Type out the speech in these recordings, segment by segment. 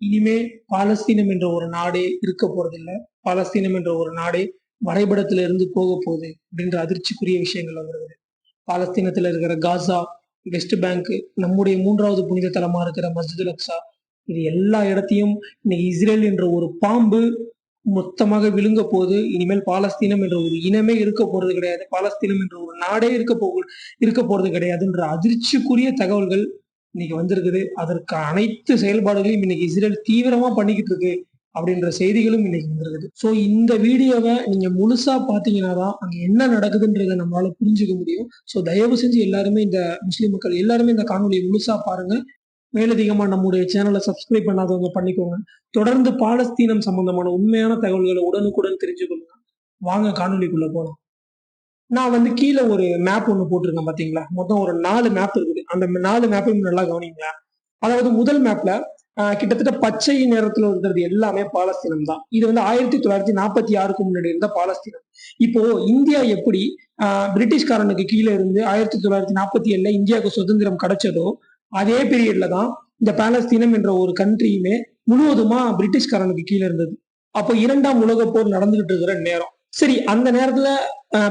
இனிமே பாலஸ்தீனம் என்ற ஒரு நாடே இருக்க போறதில்லை. பாலஸ்தீனம் என்ற ஒரு நாடே வரைபடத்துல இருந்து போக போகுது அப்படின்ற அதிர்ச்சிக்குரிய விஷயங்கள் வருது பாலஸ்தீனத்துல இருக்கிற காசா வெஸ்ட் பேங்க் நம்முடைய மூன்றாவது புனித தலமா இருக்கிற மஸ்ஜித் அக்சா இது எல்லா இடத்தையும் இன்னைக்கு இஸ்ரேல் என்ற ஒரு பாம்பு மொத்தமாக விழுங்க போது இனிமேல் பாலஸ்தீனம் என்ற ஒரு இனமே இருக்க போறது கிடையாது. பாலஸ்தீனம் என்ற ஒரு நாடே இருக்க போ இருக்க போறது கிடையாதுன்ற அதிர்ச்சிக்குரிய தகவல்கள் இன்னைக்கு வந்திருக்குது. அதற்கு அனைத்து செயல்பாடுகளையும் இன்னைக்கு இஸ்ரேல் தீவிரமா பண்ணிக்கிட்டு இருக்கு அப்படின்ற செய்திகளும் இன்னைக்கு வந்திருக்குது. ஸோ இந்த வீடியோவை நீங்க முழுசா பாத்தீங்கன்னா தான் அங்க என்ன நடக்குதுன்றதை நம்மளால புரிஞ்சுக்க முடியும். ஸோ தயவு செஞ்சு எல்லாருமே இந்த முஸ்லீம் மக்கள் எல்லாருமே இந்த காணொலியை முழுசா பாருங்க. மேலதிகமா நம்முடைய சேனலை சப்ஸ்கிரைப் பண்ணாதவங்க பண்ணிக்கோங்க. தொடர்ந்து பாலஸ்தீனம் சம்பந்தமான உண்மையான தகவல்களை உடனுக்குடன் தெரிஞ்சுக்கொள்ளுங்க வாங்க காணொலிக்குள்ள போகலாம் நான் வந்து கீழே ஒரு மேப் ஒன்று போட்டிருக்கேன் பாத்தீங்களா? மொத்தம் ஒரு நாலு மேப் இருக்குது. அந்த நாலு மேப்பையும் நல்லா கவனிங்களா? அதாவது முதல் மேப்ல கிட்டத்தட்ட பச்சை நேரத்துல இருக்கிறது எல்லாமே பாலஸ்தீனம் தான். இது வந்து ஆயிரத்தி தொள்ளாயிரத்தி நாற்பத்தி ஆறுக்கு முன்னாடி இருந்த பாலஸ்தீனம். இப்போ இந்தியா எப்படி பிரிட்டிஷ்காரனுக்கு கீழே இருந்து ஆயிரத்தி தொள்ளாயிரத்தி நாற்பத்தி ஏழுல இந்தியாவுக்கு சுதந்திரம் கிடைச்சதோ அதே பீரியட்ல தான் இந்த பாலஸ்தீனம் என்ற ஒரு கண்ட்ரியுமே முழுவதுமா பிரிட்டிஷ்காரனுக்கு கீழே இருந்தது. அப்போ இரண்டாம் உலக போர் நடந்துகிட்டு இருக்கிற நேரம். சரி அந்த நேரத்துல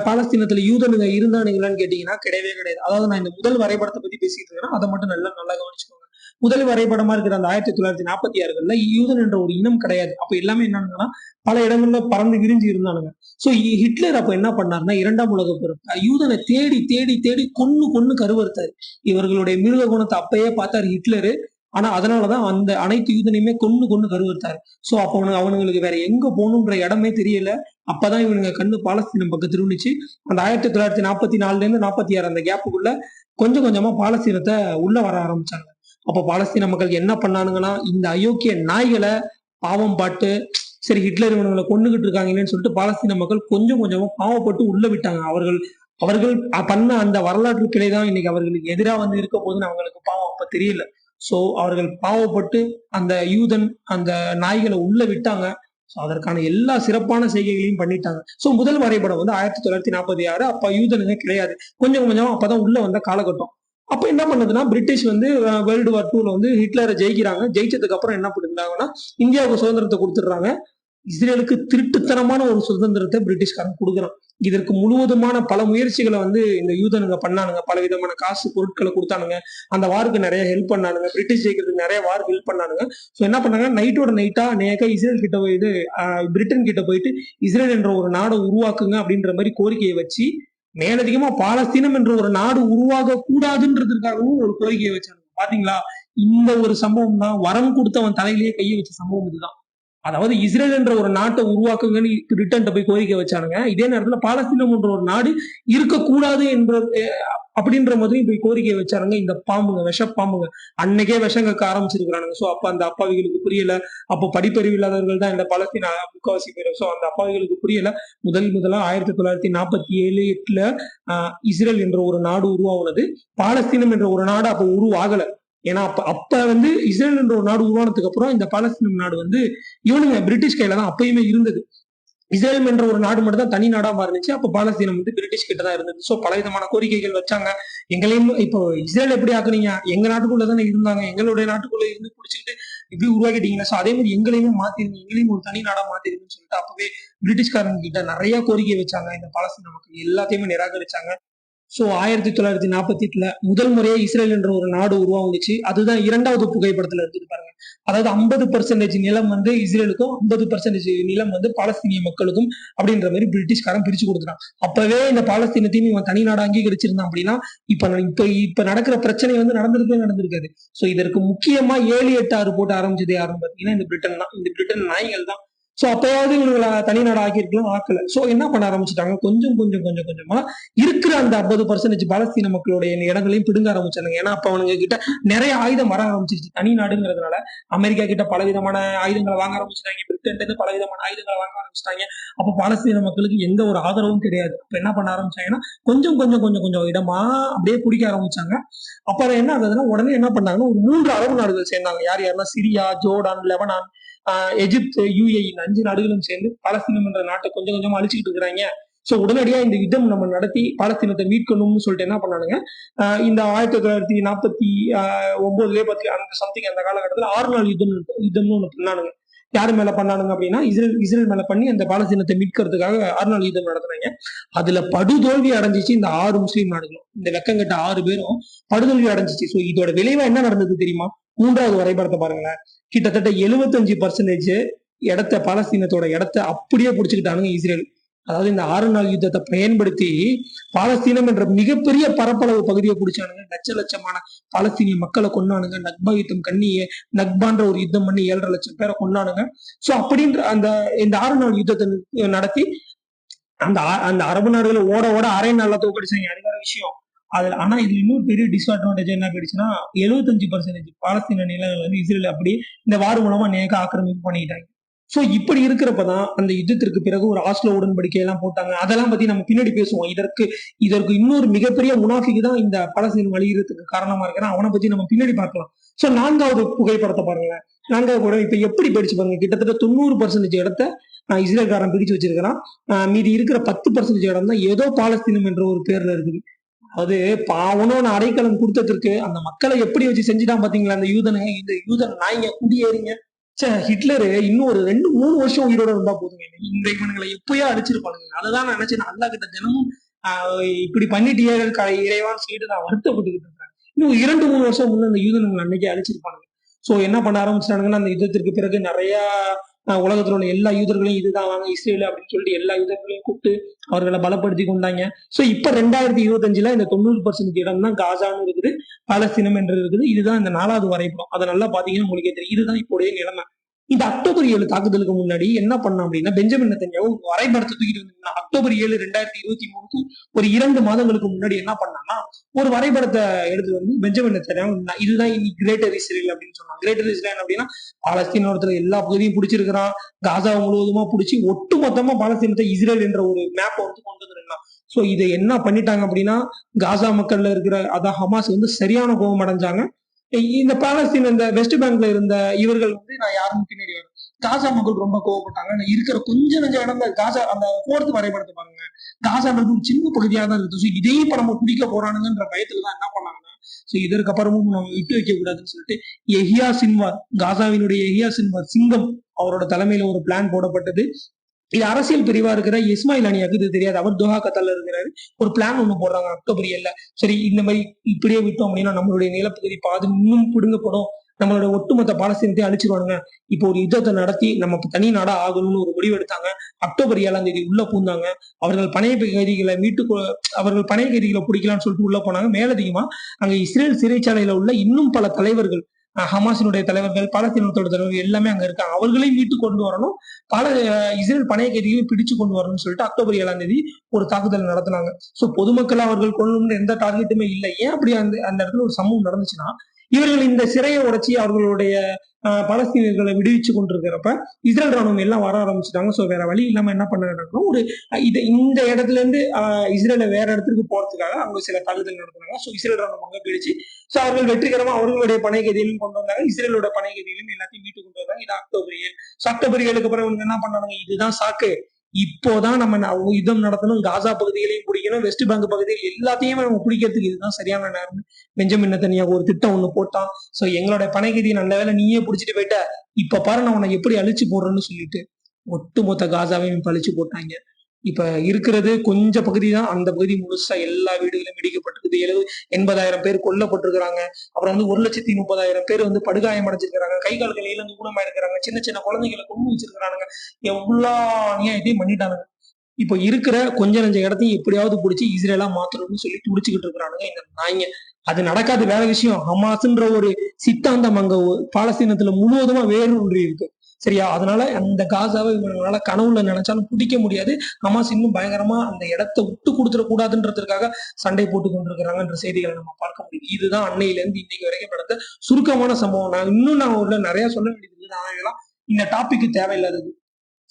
பாலஸ்தீனத்துல யூதனுங்க இருந்தானுங்களான்னு கேட்டீங்கன்னா கிடையவே கிடையாது. அதாவது நான் இந்த முதல் வரைபடத்தை பத்தி பேசிட்டு இருக்கேன் அதை மட்டும் நல்லா நல்லா கவனிச்சுக்கோங்க. முதல் வரைபடமா இருக்கிற அந்த ஆயிரத்தி தொள்ளாயிரத்தி நாற்பத்தி ஆறுகள்ல யூதன் என்ற ஒரு இனம் கிடையாது. அப்ப எல்லாமே என்னன்னா பல இடங்கள்ல பறந்து விரிஞ்சு இருந்தானுங்க. சோ ஹிட்லர் அப்ப என்ன பண்ணாருன்னா இரண்டாம் உலக போர். யூதனை தேடி தேடி தேடி கொன்னு கொன்னு கருவறுத்தாரு. இவர்களுடைய மிருக குணத்தை அப்பயே பார்த்தாரு ஹிட்லரு. ஆனா அதனாலதான் அந்த அனைத்து யூதனையுமே கொண்டு கொண்டு கருவறுத்தாரு. சோ அப்ப அவனுக்கு அவனுங்களுக்கு வேற எங்க போகணுன்ற இடமே தெரியல. அப்பதான் இவனுங்க கண்ணு பாலஸ்தீனம் பக்கம் திரும்பிச்சு. அந்த ஆயிரத்தி தொள்ளாயிரத்தி நாற்பத்தி நாலுல இருந்து நாற்பத்தி ஆறு அந்த கேப்புக்குள்ள கொஞ்சம் கொஞ்சமா பாலஸ்தீனத்தை உள்ள வர ஆரம்பிச்சாங்க. அப்ப பாலஸ்தீன மக்கள் என்ன பண்ணானுங்கன்னா இந்த அயோக்கிய நாய்களை பாவம் பாட்டு சரி ஹிட்லர் இவனுங்களை கொண்டுகிட்டு இருக்காங்களேன்னு சொல்லிட்டு பாலஸ்தீன மக்கள் கொஞ்சம் கொஞ்சமா பாவப்பட்டு உள்ள விட்டாங்க. அவர்கள் அவர்கள் பண்ண அந்த வரலாற்று பிழை தான் இன்னைக்கு அவர்களுக்கு எதிராக வந்து இருக்க போதுன்னு அவங்களுக்கு பாவம் அப்ப தெரியல. ஸோ அவர்கள் பாவப்பட்டு அந்த யூதன் அந்த நாய்களை உள்ள விட்டாங்க. ஸோ அதற்கான எல்லா சிறப்பான செய்கைகளையும் பண்ணிட்டாங்க. ஸோ முதல் வரைபடம் வந்து ஆயிரத்தி தொள்ளாயிரத்தி நாற்பத்தி ஆறு. அப்போ யூதனுங்க கிடையாது. கொஞ்சம் கொஞ்சம் அப்பதான் உள்ள வந்த காலகட்டம். அப்ப என்ன பண்ணுதுன்னா பிரிட்டிஷ் வந்து வேர்ல்டு வார் டூல வந்து ஹிட்லரை ஜெயிக்கிறாங்க. ஜெயிச்சதுக்கு அப்புறம் என்ன பண்ணிருந்தாங்கன்னா இந்தியாவுக்கு சுதந்திரத்தை கொடுத்துடுறாங்க. இஸ்ரேலுக்கு திருட்டுத்தனமான ஒரு சுதந்திரத்தை பிரிட்டிஷ்காரன் கொடுக்குறான் இதற்கு முழுவதுமான பல முயற்சிகளை வந்து இந்த யூதனுங்க பண்ணானுங்க. பல விதமான காசு பொருட்களை கொடுத்தானுங்க. அந்த வாருக்கு நிறைய ஹெல்ப் பண்ணானுங்க. பிரிட்டிஷ் ஜெயிக்கிறதுக்கு நிறைய வாருக்கு ஹெல்ப் பண்ணானுங்க. ஸோ என்ன பண்ணாங்க? நைட்டோட நைட்டா நேக்கா இஸ்ரேல் கிட்ட போயிட்டு ஆஹ், பிரிட்டன் கிட்ட போயிட்டு இஸ்ரேல் என்ற ஒரு நாடை உருவாக்குங்க அப்படின்ற மாதிரி கோரிக்கையை வச்சு மேலதிகமா பாலஸ்தீனம் என்ற ஒரு நாடு உருவாக கூடாதுன்றதுக்காகவும் ஒரு கோரிக்கையை வச்சாங்க பாத்தீங்களா? இந்த ஒரு சம்பவம் தான் வரம் கொடுத்தவன் தலையிலேயே கையை வச்ச சம்பவம் இதுதான். அதாவது இஸ்ரேல் என்ற ஒரு நாட்டை உருவாக்குங்கன்னு ரிட்டர்ன் போய் கோரிக்கை வச்சானுங்க. இதே நேரத்துல பாலஸ்தீனம் என்ற ஒரு நாடு இருக்கக்கூடாது என்ற அப்படின்ற மாதிரி போய் கோரிக்கை வச்சாருங்க இந்த பாம்புங்க விஷ பாம்புங்க அன்னைக்கே விஷம் கக்க ஆரம்பிச்சிருக்கிறானுங்க. சோ அப்ப அந்த அப்பாவிகளுக்கு புரியல. அப்போ படிப்பறிவு இல்லாதவர்கள் தான் இந்த பாலஸ்தீன முக்கவாசி பேர். சோ அந்த அப்பாவிகளுக்கு புரியல. முதல் முதலா ஆயிரத்தி தொள்ளாயிரத்தி நாற்பத்தி ஏழு எட்டுல இஸ்ரேல் என்ற ஒரு நாடு உருவாகுனது பாலஸ்தீனம் என்ற ஒரு நாடு அப்போ உருவாகலை. ஏன்னா அப்ப அப்ப வந்து இஸ்ரேல் என்ற ஒரு நாடு உருவானதுக்கு அப்புறம் இந்த பாலஸ்தீன் நாடு வந்து இவனுங்க பிரிட்டிஷ் கையில தான் அப்பயுமே இருந்தது. இஸ்ரேல் என்ற ஒரு நாடு மட்டும் தான் தனி நாடா மாறினுச்சு. அப்ப பாலஸ்தீனம் வந்து பிரிட்டிஷ் கிட்ட தான் இருந்தது. சோ பலவிதமான கோரிக்கைகள் வச்சாங்க. எங்களையும் இப்போ இஸ்ரேல் எப்படி ஆக்குனீங்க? எங்க நாட்டுக்குள்ள தானே இருந்தாங்க. எங்களுடைய நாட்டுக்குள்ள இருந்து பிடிச்சிக்கிட்டு இப்படி உருவாக்கிட்டீங்கன்னா சோ அதே மாதிரி எங்களையுமே மாத்திருங்க. எங்களையும் ஒரு தனி நாடா மாத்திருங்கன்னு சொல்லிட்டு அப்பவே பிரிட்டிஷ்காரங்க கிட்ட நிறைய கோரிக்கை வச்சாங்க. இந்த பாலஸ்தீன மக்கள் எல்லாத்தையுமே நிராகரிச்சாங்க. சோ ஆயிரத்தி தொள்ளாயிரத்தி நாற்பத்தி எட்டுல முதல் முறையே இஸ்ரேல் என்ற ஒரு நாடு உருவாகுச்சு அதுதான் இரண்டாவது புகைப்படத்துல இருக்குது பாருங்க. அதாவது ஐம்பது பர்சன்டேஜ் நிலம் வந்து இஸ்ரேலுக்கும் ஐம்பது பர்சன்டேஜ் நிலம் வந்து பாலஸ்தீனிய மக்களுக்கும் அப்படின்ற மாதிரி பிரிட்டிஷ்காரன் பிரிச்சு கொடுத்துட்டான். அப்பவே இந்த பாலஸ்தீனத்தையும் இவன் தனி நாடு அங்கீகரிச்சிருந்தான் அப்படின்னா இப்ப இப்ப இப்ப நடக்கிற பிரச்சனை வந்து நடந்திருக்கே நடந்திருக்காது. சோ இதற்கு முக்கியமா ஏழு எட்டு ஆறு போட்டு ஆரம்பிச்சது யாரும் பாத்தீங்கன்னா இந்த பிரிட்டன் தான். இந்த பிரிட்டன் நாய்கள் தான். சோ அப்போயாவது இவங்களை தனி நாடு ஆக்கியிருக்கலாம் ஆக்கல. சோ என்ன பண்ண ஆரம்பிச்சுட்டாங்க? கொஞ்சம் கொஞ்சம் கொஞ்சம் கொஞ்சமா இருக்கிற அந்த ஐம்பது பர்சன்டேஜ் பாலஸ்தீன மக்களுடைய இடங்களையும் பிடுங்க ஆரம்பிச்சாங்க ஏன்னா அப்ப அவனுங்க கிட்ட நிறைய ஆயுதம் வர ஆரம்பிச்சிருச்சு. தனி நாடுங்கிறதுனால அமெரிக்கா கிட்ட பல விதமான ஆயுதங்களை வாங்க ஆரம்பிச்சிட்டாங்க. பிரிட்டன் இருந்து பல விதமான ஆயுதங்களை வாங்க ஆரம்பிச்சிட்டாங்க. அப்ப பாலஸ்தீன மக்களுக்கு எந்த ஒரு ஆதரவும் கிடையாது. அப்ப என்ன பண்ண ஆரம்பிச்சாங்கன்னா கொஞ்சம் கொஞ்சம் கொஞ்சம் கொஞ்சம் இடமா அப்படியே பிடிக்க ஆரம்பிச்சாங்க. அப்புறம் என்ன ஆகுதுன்னா உடனே என்ன பண்ணாங்கன்னா ஒரு மூன்று அரபு நாடுகள் சேர்ந்தாங்க. யார் யாருன்னா சிரியா ஜோர்டான் லெபனான் ஆஹ் எகிப்து யூஏஇ அஞ்சு நாடுகளும் சேர்ந்து பாலஸ்தீனம் என்ற நாட்டை கொஞ்சம் கொஞ்சமா அழிச்சுக்கிட்டு இருக்கிறாங்க. சோ உடனடியா இந்த யுத்தம் நம்ம நடத்தி பாலஸ்தீனத்தை மீட்கணும்னு சொல்லிட்டு என்ன பண்ணானுங்க? ஆஹ் இந்த ஆயிரத்தி தொள்ளாயிரத்தி நாற்பத்தி ஒன்பதுலேயே பத்தி அந்த சம்திங் அந்த காலகட்டத்தில் ஆறு நாள் யுத்தம் யுத்தம்னு ஒன்று பண்ணானுங்க. யாரு மேல பண்ணானுங்க அப்படின்னா இஸ்ரேல் இஸ்ரேல் மேல பண்ணி அந்த பாலஸ்தீனத்தை மீட்கிறதுக்காக ஆறு நாள் யுத்தம் நடத்துனாங்க. அதுல படுதோல்வி அடைஞ்சிச்சு இந்த ஆறு முஸ்லீம் நாடுகளும். இந்த வெக்கங்கட்ட ஆறு பேரும் படுதோல்வி அடைஞ்சிச்சு. ஸோ இதோட விளைவா என்ன நடந்தது தெரியுமா? மூன்றாவது வரைபடத்தை பாருங்களேன். கிட்டத்தட்ட எழுபத்தஞ்சு பர்சன்டேஜ் இடத்த பாலஸ்தீனத்தோட இடத்த அப்படியே பிடிச்சிக்கிட்டானுங்க இஸ்ரேல். அதாவது இந்த ஆறு நாள் யுத்தத்தை பயன்படுத்தி பாலஸ்தீனம் என்ற மிகப்பெரிய பரப்பளவு பகுதியை பிடிச்சானுங்க லட்ச லட்சமான பாலஸ்தீனிய மக்களை கொண்டானுங்க நக்பா யுத்தம் கண்ணிய நக்பான்ற ஒரு யுத்தம் பண்ணி ஏழரை லட்சம் பேரை கொண்டானுங்க சோ அப்படின்ற அந்த இந்த ஆறு நாள் யுத்தத்தை நடத்தி அந்த அந்த அரபு நாடுகளை ஓட ஓட அரை நாள்ல தோக்கடிச்சாங்க. அது வேற விஷயம். அதுல ஆனா இதுல இன்னொரு பெரிய டிஸ்அட்வான்டேஜ் என்ன போயிடுச்சுன்னா எழுபத்தஞ்சு பர்சன்டேஜ் பாலஸ்தீன நிலங்கள் வந்து இஸ்ரேல் அப்படி இந்த வார் மூலமா நேக்க ஆக்கிரமிப்பு பண்ணிக்கிட்டாங்க. சோ இப்படி இருக்கிறப்பதான் அந்த யுத்தத்திற்கு பிறகு ஒரு ஆஸ்லோ உடன்படிக்கை எல்லாம் போட்டாங்க. அதெல்லாம் பத்தி நம்ம பின்னாடி பேசுவோம். இதற்கு இதற்கு இன்னொரு மிகப்பெரிய முனாஃபிக்கு தான் இந்த பாலஸ்தீனம் வழிகிறதுக்கு காரணமா இருக்கிறான். அவனை பத்தி நம்ம பின்னாடி பார்க்கலாம். சோ நான்காவது புகைப்படத்தை பாருங்க நான்காவது படம் இப்ப எப்படி படிச்சு பாருங்க. கிட்டத்தட்ட தொண்ணூறு பர்சன்டேஜ் இடத்த இஸ்ரேல்காரன் பிடிச்சு வச்சிருக்கிறான். மீதி இருக்கிற பத்து பர்சன்டேஜ் இடம் தான் ஏதோ பாலஸ்தீனம் என்ற ஒரு பேர்ல இருக்குது. அது பாவனோன்னு அடைக்கலம் கொடுத்ததற்கு அந்த மக்களை எப்படி வச்சு செஞ்சுட்டான் பாத்தீங்களா? அந்த யூதனை இந்த யூதன் நாய்ங்க குடியேறிங்க. சே ஹிட்லரு இன்னும் ஒரு ரெண்டு மூணு வருஷம் உயிரோட இருந்தா போதுங்க இந்த இவனுங்களை எப்பயோ அடிச்சிருப்பானுங்க. அததான் நான் நினைச்சேன் அல்லா கிட்ட தினமும் ஆஹ் இப்படி பண்ணிட்டியே க- இறைவான்னு சொல்லிட்டு நான் வருத்தப்பட்டுக்கிட்டு இருக்கேன். இன்னும் இரண்டு மூணு வருஷம் முன்ன அந்த யூதனுங்களை அன்னைக்கே அழிச்சிருப்பானுங்க சோ என்ன பண்ண ஆரம்பிச்சிட்டானுங்கன்னா அந்த யுத்தத்திற்கு பிறகு நிறைய உலகத்துல உள்ள எல்லா யூதர்களையும் இதுதான் வாங்க இஸ்ரேல் அப்படின்னு சொல்லிட்டு எல்லா யூதர்களையும் கூப்பிட்டு அவர்களை பலப்படுத்தி கொண்டாங்க. சோ இப்ப ரெண்டாயிரத்தி இருபத்தஞ்சுல இந்த தொண்ணூறு பர்சன்ட் இடம் தான் காசான்னு இருக்குது பாலஸ்தீனம் என்று இருக்குது. இதுதான் இந்த நாலாவது வரைபடம். அதை நல்லா பாத்தீங்கன்னா உங்களுக்கே தெரியும். இதுதான் இப்போடைய நிலைமை. இந்த அக்டோபர் ஏழு தாக்குதலுக்கு முன்னாடி என்ன பண்ண அப்படின்னா பெஞ்சமின் நெத்தன்யாவு வரைபடத்தை தூக்கிட்டு வந்து அக்டோபர் ஏழு ரெண்டாயிரத்தி இருபத்தி மூணுக்கு ஒரு இரண்டு மாதங்களுக்கு முன்னாடி என்ன பண்ணான்னா ஒரு வரைபடத்தை எடுத்து வந்து பெஞ்சமின் நெத்தன்யாவு இதுதான் இனி கிரேட்டர் இஸ்ரேல் அப்படின்னு சொன்னாங்க. கிரேட்டர் இஸ்ரேல் அப்படின்னா பாலஸ்தீனத்துல எல்லா பகுதியும் பிடிச்சிருக்கிறான். காசா முழுவதுமா பிடிச்சி ஒட்டு மொத்தமா பாலஸ்தீனத்தை இஸ்ரேல் என்ற ஒரு மேப்பை வந்து கொண்டு வந்துருக்கலாம் சோ இதை என்ன பண்ணிட்டாங்க அப்படின்னா காசா மக்கள்ல இருக்கிற அதான் ஹமாஸ் வந்து சரியான கோபம் அடைஞ்சாங்க. இந்த பாலஸ்தீன் இந்த வெஸ்ட் பேங்க்ல இருந்த இவர்கள் வந்து நான் யாரும் பின்னாடி வரேன் காசா மக்கள் ரொம்ப கோவப்பட்டாங்க. இருக்கிற கொஞ்ச நஞ்ச இடம் காசா அந்த போர்த்து வரைபடத்தை பாருங்க. காசான்றது ஒரு சின்ன பகுதியா தான் இருக்குது. ஸோ இதே இப்போ நம்ம பிடிக்க போறானுங்கன்ற பயத்துல தான் என்ன பண்ணாங்கன்னா ஸோ இதற்கு அப்புறமும் நம்ம விட்டு வைக்க கூடாதுன்னு சொல்லிட்டு எஹியா சின்வார் காசாவினுடைய எஹியா சின்வார் சிங்கம் அவரோட தலைமையில ஒரு பிளான் போடப்பட்டது. இது அரசியல் பிரிவா இருக்கிற இஸ்மாயில் அணியாக்கு இது தெரியாது. அவர் தோஹா கத்தால இருக்கிறாரு. ஒரு பிளான் ஒண்ணு போடுறாங்க. அக்டோபர் ஏழுல சரி இந்த மாதிரி இப்படியே விட்டோம் அப்படின்னா நம்மளுடைய நிலப்பகுதி பாது இன்னும் பிடுங்கப்படும். நம்மளோட ஒட்டுமொத்த பாலஸ்தீனத்தை அழிச்சிருவானுங்க. இப்போ ஒரு யுத்தத்தை நடத்தி நம்ம தனி நாடா ஆகணும்னு ஒரு முடிவு எடுத்தாங்க. அக்டோபர் ஏழாம் தேதி உள்ள பூந்தாங்க. அவர்கள் பணைய கைதிகளை மீட்டு அவர்கள் பணைய கைதிகளை பிடிக்கலாம்னு சொல்லிட்டு உள்ள போனாங்க. மேலதிகமா அங்க இஸ்ரேல் சிறைச்சாலையில உள்ள இன்னும் பல தலைவர்கள் ஹமாஸினுடைய தலைவர்கள் பாலஸ்தீனத்தோட தலைவர்கள் எல்லாமே அங்க இருக்காங்க அவர்களையும் மீட்டு கொண்டு வரணும். பல இஸ்ரேல் பணைய கைதிகளையும் பிடிச்சு கொண்டு வரணும்னு சொல்லிட்டு அக்டோபர் ஏழாம் தேதி ஒரு தாக்குதல் நடத்தினாங்க. சோ பொதுமக்கள் அவர்கள் கொள்ளணும்னு எந்த டார்கெட்டுமே இல்லை. ஏன் அப்படி அந்த அந்த இடத்துல ஒரு சம்பவம் நடந்துச்சுன்னா இவர்கள் இந்த சிறையை உடைச்சி அவர்களுடைய பலஸ்தீனர்களை விடுவிச்சு கொண்டிருக்கிறப்ப இஸ்ரேல் ராணுவம் எல்லாம் வர ஆரம்பிச்சிட்டாங்க. சோ வேற வழி இல்லாம என்ன பண்ணாங்கன்னா ஒரு இது இந்த இடத்துல இருந்து இஸ்ரேல வேற இடத்துக்கு போறதுக்காக அவங்க சில தாக்குதல் நடத்தினாங்க. சோ இஸ்ரேல் ராணுவம் அங்க போயிடுச்சு சோ அவர்கள் வெற்றிகரமா அவர்களுடைய பனை கைதிகளையும் கொண்டு வந்தாங்க. இஸ்ரேலோட பனை கைதிகளையும் எல்லாத்தையும் மீட்டு கொண்டு வந்தாங்க. இது அக்டோபர் ஏழு. So, அக்டோபர் ஏழுக்கு பிறகு இவங்க என்ன பண்ணாங்க? இதுதான் சாக்கு. இப்போதான் நம்ம யுத்தம் நடத்தணும். காசா பகுதிகளையும் பிடிக்கணும். வெஸ்ட் பேங்க் பகுதியில் எல்லாத்தையும் நம்ம பிடிக்கிறதுக்கு இதுதான் சரியான நேரம். பெஞ்சமின் நெத்தனியாக ஒரு திட்டம் ஒண்ணு போட்டான். சோ எங்களோட பனை கைதியை நல்ல வேளை நீயே பிடிச்சிட்டு போயிட்ட. இப்ப பாரு நான் உன்னை எப்படி அழிச்சு போடுறேன்னு சொல்லிட்டு ஒட்டுமொத்த காசாவையும் இப்ப அழிச்சு போட்டாங்க. இப்ப இருக்கிறது கொஞ்ச பகுதி தான் அந்த பகுதி முழுசா எல்லா வீடுகளும் இடிக்கப்பட்டிருக்குது எழுபது எண்பதாயிரம் பேர் கொல்லப்பட்டிருக்கிறாங்க. அப்புறம் வந்து ஒரு லட்சத்தி முப்பதாயிரம் பேர் வந்து படுகாயம் அடைஞ்சிருக்கிறாங்க. கை கால்கள் இழந்து ஊனமா இருக்கிறாங்க சின்ன சின்ன குழந்தைங்களை கொண்டு வச்சிருக்கிறானுங்க. எவ்வளோ அநியாயத்தையும் பண்ணிட்டானுங்க. இப்ப இருக்கிற கொஞ்ச நஞ்ச இடத்தையும் எப்படியாவது பிடிச்சி இஸ்ரேலா மாத்தணும்னு சொல்லி துடிச்சுக்கிட்டு இருக்கிறானுங்க இந்த நாய்ங்க. அது நடக்காத. வேற விஷயம். ஹமாஸ்ன்ற ஒரு சித்தாந்தம் அங்க பாலஸ்தீனத்துல முழுவதுமா ஒன்று இருக்கு. சரியா? அதனால அந்த காசாவை இவங்களால கனவுல நினைச்சாலும் பிடிக்க முடியாது. ஹமாஸ் இன்னும் பயங்கரமா அந்த இடத்த விட்டு கொடுத்துட கூடாதுன்றதுக்காக சண்டை போட்டு கொண்டிருக்கிறாங்கன்ற செய்திகளை நம்ம பார்க்க முடியும். இதுதான் அன்னையில இருந்து இன்னைக்கு வரைக்கும் நடந்த சுருக்கமான சம்பவம். நான் இன்னும் நான் உள்ள நிறைய சொல்ல வேண்டியது இருக்குது ஆனா இதெல்லாம் இந்த டாபிக் தேவையில்லாதது.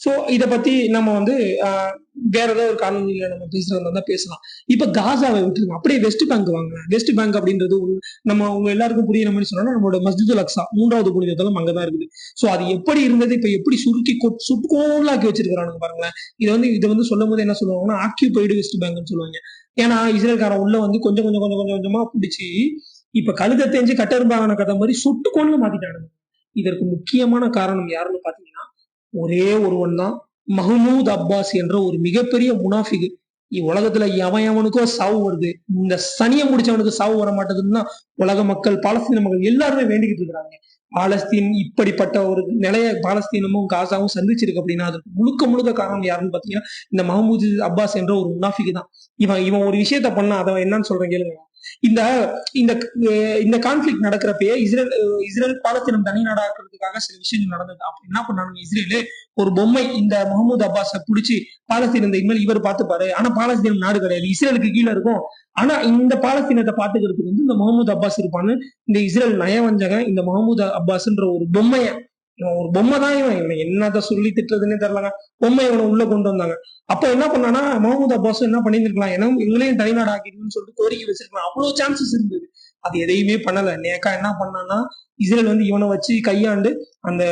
சோ இத பத்தி நம்ம வந்து ஆஹ், வேற ஏதாவது ஒரு காரணம் நம்ம பேசுறதா இருந்தா பேசலாம். இப்ப காசாவை விட்டுருங்க. அப்படியே வெஸ்ட் பேங்க் வாங்க. வெஸ்ட் பேங்க் அப்படின்றது ஒரு- நம்ம உங்க எல்லாருக்கும் புரியுற மாதிரி சொன்னா நம்மளோட மஸ்ஜித் அக்ஸா மூன்றாவது புனிதத்தலம் அங்கதான் இருக்குது. சோ அது எப்படி இருந்தது? இப்ப எப்படி சுருக்கி சுட்டுக்கோலாக்கி வச்சிருக்கிறானுங்க பாருங்களேன். இது வந்து இதை வந்து சொல்லும் போது என்ன சொல்லுவாங்கன்னா ஆக்கியூபைடு வெஸ்ட் பேங்க்னு சொல்லுவாங்க. ஏன்னா இஸ்ரேல்காரன் உள்ள வந்து கொஞ்சம் கொஞ்சம் கொஞ்சம் கொஞ்சம் கொஞ்சமா பிடிச்சி இப்ப கழுத தெரிஞ்சு கட்டெரும்பான கதை மாதிரி சுட்டு மாத்திட்டானுங்க இதற்கு முக்கியமான காரணம் யாருன்னு பாத்தீங்கன்னா ஒரே ஒருவன் தான். மஹமூத் அப்பாஸ் என்ற ஒரு மிகப்பெரிய முனாஃபிகு உலகத்துல எவன் எவனுக்கோ சாவு வருது. இந்த சனியை முடிச்சவனுக்கு சாவு வர மாட்டேதுன்னு உலக மக்கள் பாலஸ்தீன மக்கள் எல்லாருமே வேண்டிக்கிட்டு இருக்கிறாங்க பாலஸ்தீன் இப்படிப்பட்ட ஒரு நிலைய பாலஸ்தீனமும் காசாவும் சந்திச்சிருக்கு அப்படின்னா அது முழுக்க முழுக்க காரணம் யாருன்னு பாத்தீங்கன்னா இந்த மஹமூத் அப்பாஸ் என்ற ஒரு முனாஃபிக்கு தான். இவன் இவன் ஒரு விஷயத்த பண்ணா அதை என்னன்னு சொல்றேன் கேளுங்க. இந்த இந்த இந்த கான்ஃபிளிக் நடக்கிறப்பயே இஸ்ரேல் இஸ்ரேல் பாலத்தினம் தனி நாடாக்குறதுக்காக சில விஷயங்கள் நடந்தது. அப்ப என்ன பண்ணாங்க இஸ்ரேலு? ஒரு பொம்மை இந்த முகமது அப்பாஸை பிடிச்சி பாலஸ்தீனம் இந்த இனிமேல் இவர் பார்த்துப்பாரு. ஆனா பாலஸ்தீனம் நாடு கிடையாது. இஸ்ரேலுக்கு கீழே இருக்கும். ஆனா இந்த பாலஸ்தீனத்தை பாத்துக்கிறதுக்கு வந்து இந்த முகமது அப்பாஸ் இருப்பான்னு இந்த இஸ்ரேல் நயவஞ்சகன் இந்த முகமது அப்பாஸ்ன்ற ஒரு பொம்மையை இவன் ஒரு பொம்மை தான் இவன். இவன் என்னத்த சொல்லி திட்டுறதுன்னே தெரியலங்க பொம்மை இவனை உள்ள கொண்டு வந்தாங்க. அப்ப என்ன பண்ணானா மஹமூத் அப்பாஸ் என்ன பண்ணியிருக்கலாம் ஏன்னா எங்களையும் தனிநாடு ஆக்கிடுன்னு சொல்லிட்டு கோரிக்கை வச்சிருக்கலாம். அவ்வளவு சான்சஸ் இருந்தது. அது எதையுமே பண்ணல. நேக்கா என்ன பண்ணான்னா இஸ்ரேல் வந்து இவனை வச்சு கையாண்டு அந்த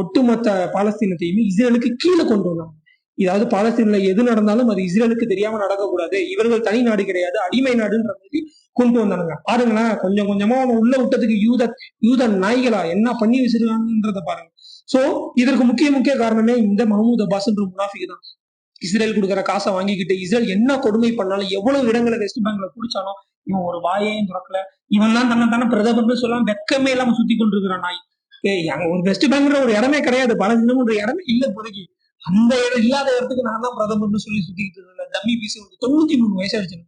ஒட்டுமொத்த பாலஸ்தீனத்தையுமே இஸ்ரேலுக்கு கீழே கொண்டு வந்தாங்க. இதாவது பாலஸ்தீன்ல எது நடந்தாலும் அது இஸ்ரேலுக்கு தெரியாம நடக்கக்கூடாது. இவர்கள் தனி நாடு கிடையாது. அடிமை நாடுன்ற மாதிரி கொண்டு வந்தானுங்க. பாருங்களேன் கொஞ்சம் கொஞ்சமா அவன் உள்ள விட்டதுக்கு யூத யூத நாய்களா என்ன பண்ணி வச்சிருக்காங்கன்றத பாருங்க. சோ இதற்கு முக்கிய முக்கிய காரணமே இந்த மஹமூத் அப்பாஸ் முனாஃபிக் தான். இஸ்ரேல் கொடுக்குற காசை வாங்கிக்கிட்டு இஸ்ரேல் என்ன கொடுமை பண்ணாலும் எவ்வளவு இடங்களை வெஸ்ட் பேங்க்ல குடிச்சாலும் இவன் ஒரு வாயையும் திறக்கல. இவன் தான் தன்னை தானே பிரதமர்னு சொல்லாம வெக்கமே இல்லாம சுத்தி கொண்டிருக்கிறான் நாய். ஏய் அங்க ஒரு வெஸ்ட் பேங்க்ன்ற ஒரு இடமே கிடையாது. பலசினம் ஒரு இடமே இல்ல இப்போதைக்கு. அந்த இடம் இல்லாத இடத்துக்கு நான் தான் பிரதமர்னு சொல்லி சுத்திக்கிட்டு இருக்கேன் டம்மி பீஸ் தொண்ணூத்தி மூணு வயசு ஆயிடுச்சு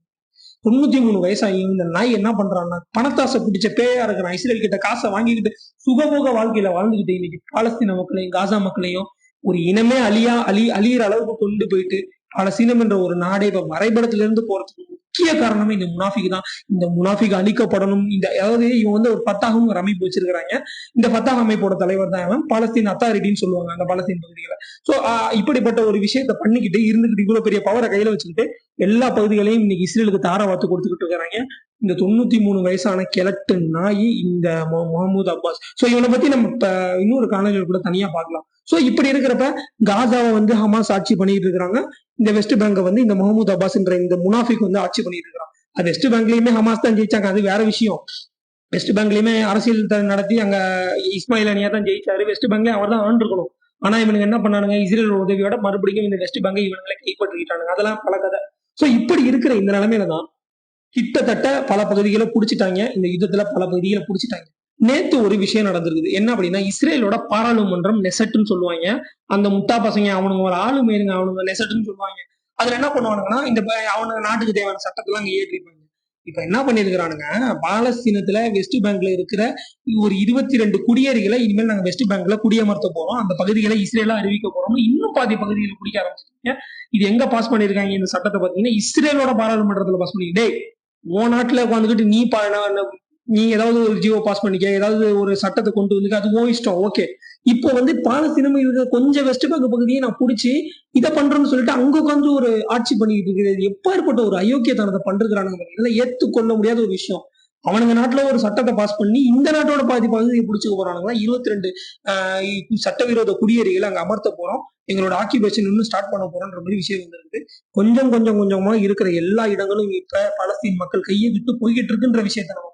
தொண்ணூத்தி மூணு வயசாகி இந்த நாய் என்ன பண்றான்னா பணத்தாசை பிடிச்ச பேயா இருக்கிறான் இஸ்ரேல் கிட்ட காசை வாங்கிக்கிட்டு சுகபோக வாழ்க்கையில வாழ்ந்துகிட்டு இன்னைக்கு பாலஸ்தீன மக்களையும் காசா மக்களையும் ஒரு இனமே அழியா அழி அழியிற அளவுக்கு கொண்டு போயிட்டு பாலஸ்தீனம் என்ற ஒரு நாடே இப்ப வரைபடத்துல இருந்து போறதுக்கு முக்கிய காரணமே இந்த முனாஃபிக் தான். இந்த முனாஃபிக் அழிக்கப்படணும். இந்த அதாவது இவன் வந்து ஒரு பத்தாகம் அமைப்பு வச்சிருக்கிறாங்க. இந்த பத்தாக அமைப்போட தலைவர் தான் இவன். பாலஸ்தீன் அத்தாரிட்டின்னு சொல்லுவாங்க அந்த பாலஸ்தீன் பகுதிகளை. சோ இப்படிப்பட்ட ஒரு விஷயத்த பண்ணிக்கிட்டு இருந்துகிட்டு இவ்வளவு பெரிய பவரை கையில வச்சுக்கிட்டு எல்லா பகுதிகளையும் இன்னைக்கு இஸ்ரேலுக்கு தார வாத்து கொடுத்துக்கிட்டு இருக்கிறாங்க இந்த தொண்ணூத்தி மூணு வயசான கிழட்டு நாய் இந்த மொ- முகமது அப்பாஸ். சோ இவனை பத்தி நம்ம இப்ப இன்னொரு காணொலியில் கூட தனியா பார்க்கலாம். சோ இப்படி இருக்கிறப்ப காசாவை வந்து ஹமாஸ் ஆட்சி பண்ணிட்டு இருக்கிறாங்க. இந்த வெஸ்ட் பேங்கை வந்து இந்த முகமது அப்பாஸ்ன்ற இந்த முனாஃபிக் வந்து ஆட்சி பண்ணிட்டு இருக்கிறான். அது வெஸ்ட் பேங்க்லயுமே ஹமாஸ் தான் ஜெயிச்சாங்க. அது வேற விஷயம். வெஸ்ட் பேங்க்லயுமே அரசியல் நடத்தி அங்க இஸ்மாயில் அனியா தான் ஜெயிச்சாரு. வெஸ்ட் பேங்க்ல அவர் தான் ஆண்டிருக்கணும். ஆனா இவனுங்க என்ன பண்ணானுங்க? இஸ்ரேல் உதவியோட மறுபடியும் இந்த வெஸ்ட் பேங்கை இவனுங்களை கைப்பற்றிக்கிட்டானுங்க. அதெல்லாம் பல கதை சோ இப்படி இருக்கிற இந்த நிலைமையில தான் கிட்டத்தட்ட பல பகுதிகளை பிடிச்சிட்டாங்க. இந்த யுத்தத்துல பல பகுதிகளை பிடிச்சிட்டாங்க. நேத்து ஒரு விஷயம் நடந்திருக்குது. என்ன அப்படின்னா இஸ்ரேலோட பாராளுமன்றம் நெசட்டுன்னு சொல்லுவாங்க. அந்த முட்டா பசங்க அவனுங்க ஒரு ஆளு மேருங்க அவனுங்க நெசட்டுன்னு சொல்லுவாங்க. அதுல என்ன பண்ணுவானுங்கன்னா இந்த அவனுங்க நாட்டுக்கு தேவையான சட்டத்தெல்லாம் அங்க ஏற்றிருப்பாங்க இப்ப என்ன பண்ணிருக்கிறானுங்க? பாலஸ்தீனத்துல வெஸ்ட் பேங்க்ல இருக்கிற ஒரு இருபத்தி ரெண்டு குடியேறிகளை இனிமேல் நாங்க வெஸ்ட் பேங்க்ல குடியமர்த்த போறோம். அந்த பகுதிகளை இஸ்ரேலா அறிவிக்க போறோம் இன்னும் பாதி பகுதிகளை குடிக்க ஆரம்பிச்சிருக்கீங்க. இது எங்க பாஸ் பண்ணிருக்காங்க இந்த சட்டத்தை பாத்தீங்கன்னா இஸ்ரேலோட பாராளுமன்றத்துல பாஸ் பண்ணி டேய் உன் நாட்டுல உட்காந்துக்கிட்டு நீ பா- நீ ஏதாவது ஒரு ஜியோ பாஸ் பண்ணிக்க ஏதாவது ஒரு சட்டத்தை கொண்டு வந்து அது ஓ இஷ்டம் ஓகே இப்போ வந்து பாலஸ்தீனம் இருக்கிற கொஞ்சம் வெஸ்ட் பேங்க் பகுதியை நான் புடிச்சு இதை பண்றேன்னு சொல்லிட்டு அங்க உட்காந்து ஒரு ஆட்சி பண்ணிட்டு இருக்கிறது இது எப்பேற்பட்ட ஒரு அயோக்கியத்தனத்தை பண்றானுங்க இதெல்லாம் ஏத்துக்கொள்ள முடியாத ஒரு விஷயம். அவனுங்க நாட்டுல ஒரு சட்டத்தை பாஸ் பண்ணி இந்த நாட்டோட பாதி பகுதியை பிடிச்சுக்க போறானுங்களா? இருபத்தி ரெண்டு சட்டவிரோத குடியேறிகளை அங்க அமர்த்த போறோம். எங்களோட ஆக்கிபேஷன் இன்னும் ஸ்டார்ட் பண்ண போறோம்ன்ற மாதிரி விஷயம் வந்துருக்கு கொஞ்சம் கொஞ்சம் கொஞ்சமா இருக்கிற எல்லா இடங்களும் இப்ப பலஸ்தீன் மக்கள் கையை விட்டு போய்கிட்டு இருக்குன்ற விஷயத்த நம்ம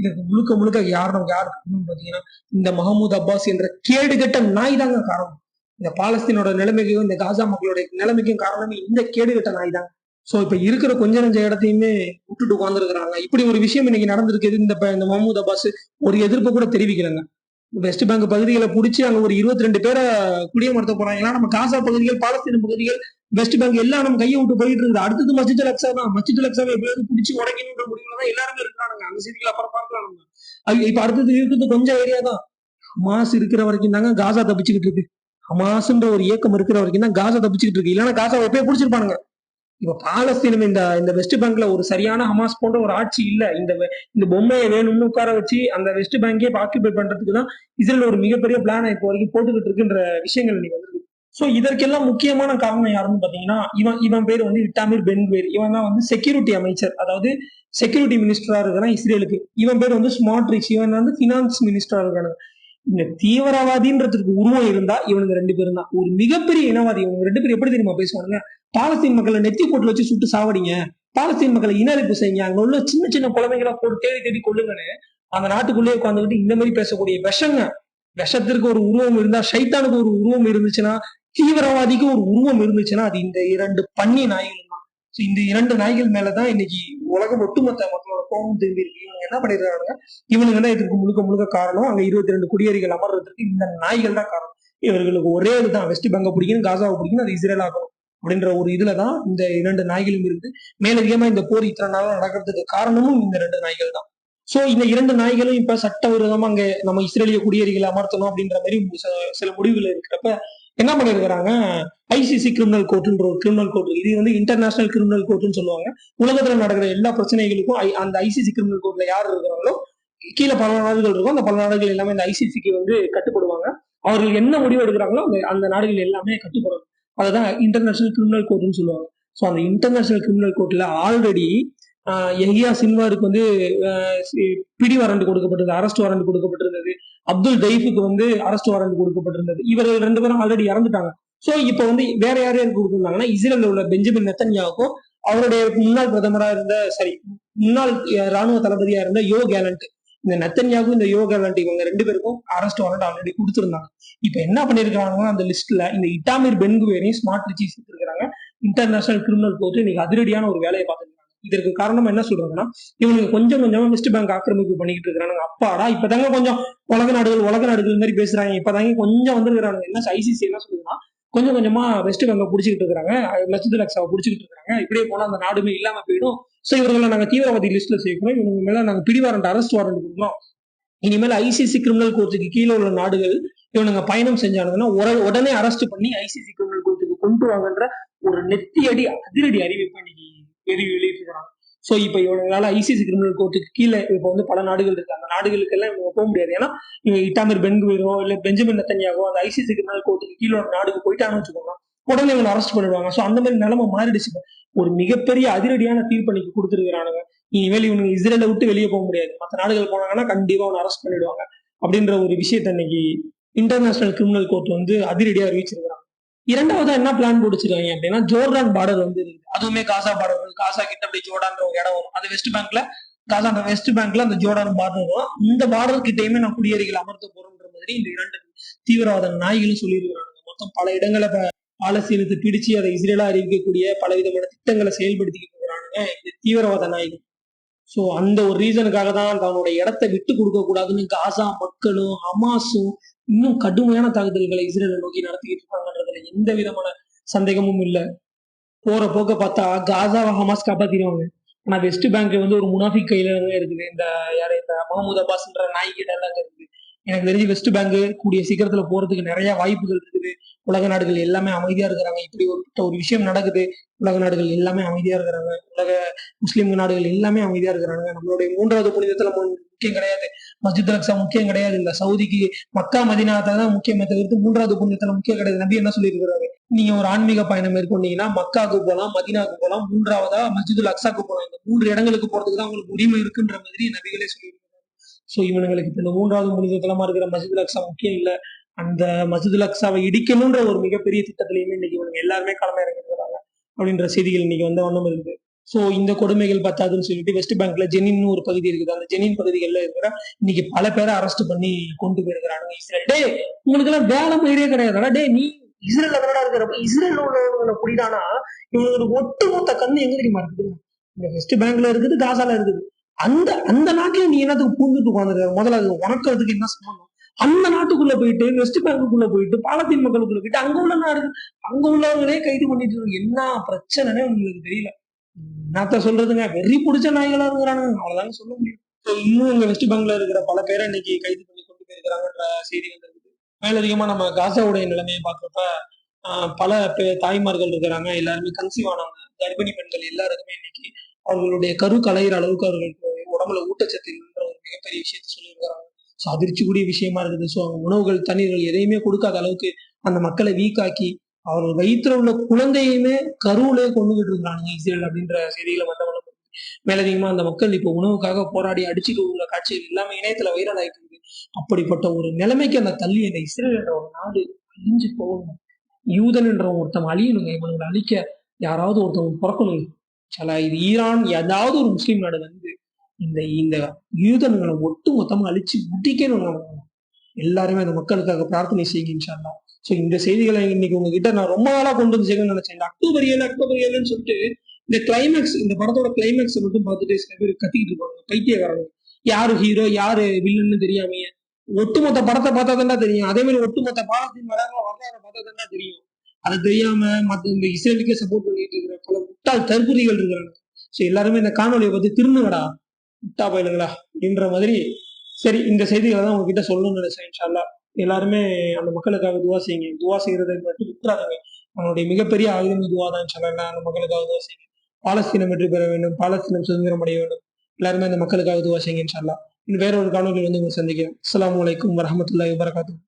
இதற்கு முழுக்க முழுக்க யாரும் யார் பாத்தீங்கன்னா இந்த மஹமூத் அப்பாஸ் என்ற கேடுகட்ட நாய் தாங்க காரணம். இந்த பாலஸ்தீனோட நிலைமைக்கும் இந்த காசா மக்களுடைய நிலைமைக்கும் காரணமே இந்த கேடுகட்ட நாய் தான். சோ இப்ப இருக்கிற கொஞ்ச நஞ்ச இடத்தையுமே விட்டுட்டு உட்காந்துருக்கிறாங்க இப்படி ஒரு விஷயம் இன்னைக்கு நடந்திருக்குது இந்த இந்த மஹமூத் அப்பாஸ் ஒரு எதிர்ப்பு கூட தெரிவிக்கலங்க. வெஸ்ட் பேங்க் பகுதிகளை புடிச்சு அங்க ஒரு இருபத்தி ரெண்டு பேரை குடியமர்த்த போறாங்களா? நம்ம காசா பகுதிகள் பாலஸ்தீன பகுதிகள் வெஸ்ட் பேங்க் எல்லாம் நம்ம கையை விட்டு போயிட்டு இருக்குது அடுத்தது மஸ்ஜித் அலக்ஸா தான். மஸ்ஜித் அலக்ஸாவை எப்படியாவது பிடிச்சி உடைக்கணுன்ற முடிவுல தான் எல்லாருமே இருக்கிறாங்க அந்த செய்திகள் அப்புறம் பார்க்கலாம் நம்ம அது இப்ப அடுத்தது இருக்கிறது கொஞ்சம் ஏரியா தான். ஹமாஸ் இருக்கிற வரைக்கும் தாங்க காசா தப்பிச்சுக்கிட்டு இருக்கு. ஹமாஸ்ன்ற ஒரு இயக்கம் இருக்கிற வரைக்கும் தான் காசா தப்பிச்சுக்கிட்டு இருக்கு. இல்லைன்னா காசா எப்பயே பிடிச்சிருப்பானுங்க. இப்ப பாலஸ்தீனம் இந்த இந்த வெஸ்ட் பேங்க்ல ஒரு சரியான ஹமாஸ் போன்ற ஒரு ஆட்சி இல்ல. இந்த இந்த பொம்மையை வேணும்னு உட்கார வச்சு அந்த வெஸ்ட் பேங்கே ஆக்கிபை பண்றதுக்கு தான் இஸ்ரேல் ஒரு மிகப்பெரிய பிளானை இப்போ வரைக்கும் போட்டுக்கிட்டு இருக்குன்ற விஷயங்கள் நீங்க வந்து சோ இதற்கெல்லாம் முக்கியமான காரணம் யாருன்னு பாத்தீங்கன்னா இவன் இவன் பேர் வந்து இட்டாமிர் பென்குவேர். இவன் தான் வந்து செக்யூரிட்டி அமைச்சர். அதாவது செக்யூரிட்டி மினிஸ்டரா இருக்கிறான் இஸ்ரேலுக்கு. இவன் பேர் வந்து ஸ்மார்ட் ரிச் இவன் வந்து பினான்ஸ் மினிஸ்டரா இருக்கானு. இந்த தீவிரவாதின்றதுக்கு உருவம் இருந்தா இவனுங்க ரெண்டு பேரும் தான். ஒரு மிகப்பெரிய இனவாதி. இவங்க ரெண்டு பேரும் எப்படி தெரியுமா பேசுவானுங்க? பாலஸ்தீன் மக்களை நெத்தி போட்டு வச்சு சுட்டு சாவடிங்க. பாலஸ்தீன் மக்களை இன செய்யுங்க. அங்க உள்ள சின்ன சின்ன குழந்தைங்களா போட்டு தேடி தேடி கொள்ளுங்கன்னு அந்த நாட்டுக்குள்ளேயே உட்காந்துக்கிட்டு இந்த மாதிரி பேசக்கூடிய விஷங்க. விஷத்திற்கு ஒரு உருவம் இருந்தா ஷைத்தானுக்கு ஒரு உருவம் இருந்துச்சுன்னா தீவிரவாதிக்கு ஒரு உருவம் இருந்துச்சுன்னா அது இந்த இரண்டு பன்னி நாய்கள் தான். இந்த இரண்டு நாய்கள் மேலதான் இன்னைக்கு உலகம் ஒட்டுமொத்த மக்களோட கோபம் திரும்பி இருக்கு. இவங்க என்ன பண்ணிருக்காங்க? இவனுங்க தான் இதுக்கு முழுக்க முழுக்க காரணம்? அங்க இருபத்தி ரெண்டு குடியேறிகள் அமர்றதுக்கு இந்த நாய்கள் தான் காரணம். இவர்களுக்கு ஒரே இதுதான் வெஸ்ட் பெங்க பிடிக்கணும் காசாவை பிடிக்கணும் அது இஸ்ரேல் ஆகணும் அப்படின்ற ஒரு இதுலதான் இந்த இரண்டு நாய்களும் இருக்கு. மேலதிகமா இந்த போர் இத்தனை நாளா நடக்கிறதுக்கு காரணமும் இந்த ரெண்டு நாய்கள் தான். சோ இந்த இரண்டு நாய்களும் இப்ப சட்டவிரோதமா அங்க நம்ம இஸ்ரேலிய குடியேறிகளை அமர்த்தணும் அப்படின்ற மாதிரி சில- சில முடிவுகள் இருக்கிறப்ப என்ன பண்ணிருக்கிறாங்க? ஐசிசி கிரிமினல் கோர்ட்டுன்ற ஒரு கிரிமினல் கோர்ட் இது வந்து இன்டர்நேஷனல் கிரிமினல் கோர்ட்னு சொல்லுவாங்க. உலகத்துல நடக்கிற எல்லா பிரச்சனைகளுக்கும் அந்த ஐசிசி கிரிமினல் கோர்ட்ல யார் இருக்கிறாங்களோ கீழே பல நாடுகள் இருக்கும். அந்த பல நாடுகள் எல்லாமே இந்த ஐசிசிக்கு வந்து கட்டுப்படுவாங்க. அவர்கள் என்ன முடிவு எடுக்கிறாங்களோ அந்த அந்த நாடுகள் எல்லாமே கட்டுப்படும். அதுதான் இன்டர்நேஷனல் கிரிமினல் கோர்ட்னு சொல்லுவாங்க. ஸோ அந்த இன்டர்நேஷனல் கிரிமினல் கோர்ட்ல ஆல்ரெடி எஹியா சின்வாருக்கு வந்து பிடி வாரண்ட் கொடுக்கப்பட்டிருந்தது அரெஸ்ட் வாரண்ட் கொடுக்கப்பட்டிருந்தது. அப்துல் தைஃபுக்கு வந்து அரெஸ்ட் வாரண்ட் கொடுக்கப்பட்டிருந்தது. இவர்கள் ரெண்டு பேரும் ஆல்ரெடி இறந்துட்டாங்க. சோ இப்போ வந்து வேற யார் யாருக்கு கொடுத்திருந்தாங்கன்னா இஸ்ரேலில் உள்ள பெஞ்சமின் நெத்தன்யாவுக்கும் அவருடைய முன்னாள் பிரதமரா இருந்த சாரி முன்னாள் ராணுவ தளபதியா இருந்த யோ கேலண்ட். இந்த நெத்தன்யாவுக்கும் இந்த யோ கேலண்ட் இவங்க ரெண்டு பேருக்கும் அரெஸ்ட் வாரண்ட் ஆல்ரெடி கொடுத்திருந்தாங்க. இப்ப என்ன பண்ணிருக்காங்க அந்த லிஸ்ட்ல இந்த இட்டாமிர் பென்குவேரையும் ஸ்மார்ட் ரிச்சி சேர்த்திருக்காங்க இன்டர்நேஷனல் கிரிமினல் கோர்ட் இன்னைக்கு அதிரடியான ஒரு வேலையை பார்த்துருக்காங்க. இதற்கு காரணம் என்ன சொல்றாங்கன்னா இவனுக்கு கொஞ்சம் கொஞ்சமா வெஸ்ட் பேங்க் ஆக்கிரமிப்பு பண்ணிக்கிட்டு இருக்காங்க அப்பாடா இப்பதாங்க கொஞ்சம் உலக நாடுகள் உலக நாடுகள் மாதிரி பேசுறாங்க. இப்பதாங்க கொஞ்சம் வந்துருக்காங்க என்ன ஐசிசி என்ன சொல்லுதுன்னா கொஞ்சம் கொஞ்சமா வெஸ்ட் பெங்க புடிச்சுக்கிட்டு இருக்கிறாங்க. லட்சத்து லட்சாவை பிடிச்சிக்கிட்டு இருக்காங்க இப்படியே போனா அந்த நாடுமே இல்லாம போயிடும். சோ இவர்களை நாங்க தீவிரவாதி லிஸ்ட்ல சேர்க்கணும் இவங்க மேல நாங்க பிடிவாரண்ட் அரெஸ்ட் வாரண்ட் கொடுக்கணும் இனிமேல் ஐசிசி கிரிமினல் கோர்ட்டுக்கு கீழே உள்ள நாடுகள் இவனுங்க பயணம் செஞ்சானுங்கன்னா உடனே அரெஸ்ட் பண்ணி ஐசிசி கிரிமினல் கோர்ட்டுக்கு கொண்டு வாங்கன்ற ஒரு நெத்தியடி அதிரடி அறிவிப்பு இன்னைக்கு வெளி வெளியிட்டிருக்கிறாங்க சோ இப்போ இவங்களால ஐசிசி கிரிமினல் கோர்ட்டுக்கு கீழே இப்போ வந்து பல நாடுகள் இருக்கு. அந்த நாடுகளுக்கு எல்லாம் இவங்க போக முடியாது. ஏன்னா இவங்க இட்டாமிர் பென்குவீரோ இல்ல பெஞ்சமின் நத்தனியாவோ அந்த ஐசிசி கிரிமினல் கோர்ட்டுக்கு கீழே நாடுக்கு போயிட்டாங்கன்னு வச்சுக்கோங்க உடனே இவங்க அரெஸ்ட் பண்ணிடுவாங்க. ஸோ அந்த மாதிரி நிலைமை மாறிடுச்சு. ஒரு மிகப்பெரிய அதிரடியான தீர்ப்பு இன்னைக்கு கொடுத்துருக்கானுங்க இனிமேல் இவங்க இஸ்ரேலை விட்டு வெளியே போக முடியாது. மற்ற நாடுகள் போனாங்கன்னா கண்டிப்பா அவனை அரெஸ்ட் பண்ணிடுவாங்க. அப்படின்ற ஒரு விஷயத்த இன்னைக்கு இன்டர்நேஷனல் கிரிமினல் கோர்ட் வந்து அதிரடியாக அறிவிச்சிருக்கிறாங்க. இரண்டாவதா என்ன பிளான் பிடிச்சிருவாங்க அப்படின்னா ஜோர்டான் பார்டர் வந்து இருக்குது. அதுவுமே காசா பார்டர் காசா கிட்ட அப்படி ஜோர்டான்ற ஒரு இடம் வரும். அது வெஸ்ட் பேங்க்ல காசா அந்த வெஸ்ட் பேங்க்ல அந்த ஜோர்டான் பார்டர் வரும். இந்த பார்டர் கிட்டயுமே நான் குடியேறிகள் அமர்த்த போறோம்ன்ற மாதிரி இந்த இரண்டு தீவிரவாத நாய்களும் சொல்லியிருக்கிறாங்க மொத்தம் பல இடங்களை இப்ப பாலஸ்தீனத்தை பிடிச்சு அதை இஸ்ரேலா அறிவிக்கக்கூடிய பல விதமான திட்டங்களை செயல்படுத்திக்கிட்டு இருக்கிறானுங்க இந்த தீவிரவாத நாய்கள். சோ அந்த ஒரு ரீசனுக்காக தான் தன்னோட இடத்தை விட்டு கொடுக்க கூடாதுன்னு காசா மக்களும் ஹமாஸும் இன்னும் கடுமையான தாக்குதல்களை இஸ்ரேலை நோக்கி நடத்திக்கிட்டு இருக்காங்க. அதுல எந்த விதமான சந்தேகமும் இல்ல. போற போக்க பார்த்தா காசாவை ஹமாஸ் காப்பாத்திடுவாங்க. ஆனா வெஸ்ட் பேங்க் வந்து ஒரு முனாஃபிக் கையில இருக்குது. இந்த யாரு இந்த மஹமூத் அப்பாஸ்ன்ற நாய்கிட்ட எல்லாம் இருக்குது. எனக்கு தெரிஞ்சு வெஸ்ட் பேங்க் கூடிய சீக்கிரத்துல போறதுக்கு நிறைய வாய்ப்புகள் இருக்குது. உலக நாடுகள் எல்லாமே அமைதியா இருக்கிறாங்க. இப்படி ஒரு ஒரு விஷயம் நடக்குது. உலக நாடுகள் எல்லாமே அமைதியா இருக்கிறாங்க. உலக முஸ்லீம் நாடுகள் எல்லாமே அமைதியா இருக்கிறாங்க. நம்மளுடைய மூன்றாவது புனிதத்துல முக்கியம் கிடையாது. மஸ்ஜித் அக்ஸா முக்கியம் கிடையாது இல்ல. சவுதிக்கு மக்கா மதினாத்தை தான் முக்கியமே. தவிர்த்து மூன்றாவது புண்ணியத்துல முக்கியம் கிடையாது. நபி என்ன சொல்லியிருக்கிறாரு? நீங்க ஒரு ஆன்மீக பயணம் மேற்கொண்டீங்கன்னா மக்காவுக்கு போகலாம் மதினாவுக்கு போகலாம். மூன்றாவதா மஸ்ஜிதுல் அக்ஸாக்கு போகலாம். இந்த மூன்று இடங்களுக்கு போறதுக்கு தான் உங்களுக்கு உரிமை இருக்குன்ற மாதிரி நபிகளே சொல்லியிருக்கிறாரு சோ இவனுங்களுக்கு இந்த மூன்றாவது புனிதத்தலமா இருக்கிற மஸ்ஜிதுல் அக்ஸா முக்கியம் இல்ல. அந்த மஸ்ஜிதுல் அக்ஸாவை இடிக்கணும்ன்ற ஒரு மிகப்பெரிய திட்டத்திலையுமே இன்னைக்கு இவங்க எல்லாருமே களம் இறங்கிருக்கிறாங்க அப்படின்ற செய்திகள் இன்னைக்கு வந்த வண்ணம் இருக்கு. சோ இந்த கொடுமைகள் பத்தாதுன்னு சொல்லிட்டு வெஸ்ட் பேங்க்ல ஜெனின் ஒரு பகுதி இருக்குது. அந்த ஜெனின் பகுதிகளில் இருக்கிற இன்னைக்கு பல பேரை அரெஸ்ட் பண்ணி கொண்டு போயிருக்கிறாங்க இஸ்ரேல். டே உங்களுக்கு எல்லாம் வேலை மயிரே கிடையாதுடா டே நீ இஸ்ரேல் அதனடா இருக்கிறப்ப இஸ்ரேல் உள்ளவங்களை புடிடானா இவங்களுக்கு ஒட்டு மொத்த கண்ணு எங்க தெரியுமா இருக்குது? இந்த வெஸ்ட் பேங்க்ல இருக்குது காசால இருக்குது. அந்த அந்த நாட்டுல நீ என்னத்துக்கு பூந்துட்டு உட்காந்துருக்க முதல்ல அது உனக்கு அதுக்கு என்ன சம்பந்தம்? அந்த நாட்டுக்குள்ள போயிட்டு வெஸ்ட் பேங்குக்குள்ள போயிட்டு பாலத்தீன் மக்களுக்குள்ள போயிட்டு அங்க உள்ள நாடு அங்க உள்ளவங்களே கைது பண்ணிட்டு என்ன பிரச்சனைனே உங்களுக்கு தெரியல. என்னத்த சொல்றதுங்க? வெறி பிடிச்ச நாய்களா இருக்கிறானுங்க. அவ்வளவுதாங்க சொல்ல முடியும். So, இன்னும் இங்க வெஸ்ட் பெங்கால இருக்கிற பல பேரை இன்னைக்கு கைது பண்ணி கொண்டு போயிருக்கிறாங்கன்ற செய்தி வந்திருக்குது. மேலதிகமா நம்ம காசாவுடைய நிலைமையை பார்க்கறப்ப ஆஹ், பல தாய்மார்கள் இருக்கிறாங்க. எல்லாருமே கன்சீவ் ஆனவங்க. கர்ப்பிணி பெண்கள் எல்லாருக்குமே இன்னைக்கு அவர்களுடைய கரு கலையிற அளவுக்கு அவர்களுக்கு உடம்புல ஊட்டச்சத்து இல்லைன்ற ஒரு மிகப்பெரிய விஷயத்த சொல்லியிருக்கிறாங்க. ஸோ அதிர்ச்சிக்குரிய விஷயமா இருக்குது. ஸோ உணவுகள் தண்ணீர்கள் எதையுமே கொடுக்காத அளவுக்கு அந்த மக்களை வீக்காக்கி அவர்கள் வயிற்றுல உள்ள குழந்தையுமே கருவிலே கொண்டுகிட்டு இருக்கிறாங்க இஸ்ரேல் அப்படின்ற செய்திகளை வந்தவன மேலதிகமா அந்த மக்கள் இப்போ உணவுக்காக போராடி அடிச்சுட்டு உள்ள காட்சிகள் எல்லாமே இணையத்துல வைரல் ஆயிட்டு இருக்கு. அப்படிப்பட்ட ஒரு நிலைமைக்கு அந்த தள்ளி அந்த இஸ்ரேல் என்ற ஒரு நாடு அழிஞ்சு போகணும் யூதன் என்ற ஒருத்தன் அழியணுங்க. இவனுங்களை அழிக்க யாராவது ஒருத்தவங்க பிறக்கணும் சில இது ஈரான் ஏதாவது ஒரு முஸ்லீம் நாடு வந்து இந்த இந்த யூதன்களை ஒட்டு மொத்தமா அழிச்சு முடிக்கணும் எல்லாருமே அந்த மக்களுக்காக பிரார்த்தனை செய்யுங்க இன்ஷால்லா ஸோ இந்த செய்திகளை இன்னைக்கு உங்ககிட்ட நான் ரொம்ப நாளாக கொண்டு வந்து செய்யணும்னு நினைச்சேன். இந்த அக்டோபர் ஏழு அக்டோபர் ஏழுன்னு சொல்லிட்டு இந்த கிளைமேக்ஸ் இந்த படத்தோட கிளைமேக்ஸ் மட்டும் பார்த்துட்டு சில பேர் கத்திக்கிட்டு இருப்பாங்க. பைத்தியக்காரங்க. யாரு ஹீரோ யாரு வில்லன்னு தெரியாமையே. ஒட்டுமொத்த படத்தை பார்த்தா தான் தெரியும். அதே மாதிரி ஒட்டுமொத்த பாலத்தின் வரலாறு வரலாறு பார்த்தா தான் தெரியும். அது தெரியாம மத்த இந்த இஸ்ரேலுக்கே சப்போர்ட் பண்ணிட்டு இருக்கிற பல முட்டாள் தற்குறிகள் இருக்கிறாங்க. ஸோ எல்லாருமே இந்த காணொலியை பத்தி திருந்துங்கடா முட்டா பயிலுங்களா அப்படின்ற மாதிரி சரி இந்த செய்திகளை தான் உங்ககிட்ட சொல்லணும்னு நினைச்சேன் இன்ஷால்லா எல்லாருமே அந்த மக்களுக்காக துவா செய்யுங்க. துவா செய்யறதை மட்டும் விட்டுறாதுங்க. நம்மளுடைய மிகப்பெரிய ஆயுதம் துவா தான் சொல்லலாம் அந்த மக்களுக்காக துவா செய்யுங்க. பாலஸ்தீனம் வெற்றி பெற வேண்டும். பாலஸ்தீனம் சுதந்திரம் அடைய வேண்டும். எல்லாருமே அந்த மக்களுக்காக துவா செய்யுங்க சொல்லலாம் வேற ஒரு காணொலி வந்து உங்களை சந்திக்கிறேன். அஸ்லாம் அலைக்கும் வரமத்துல வபரகாத்துஹு.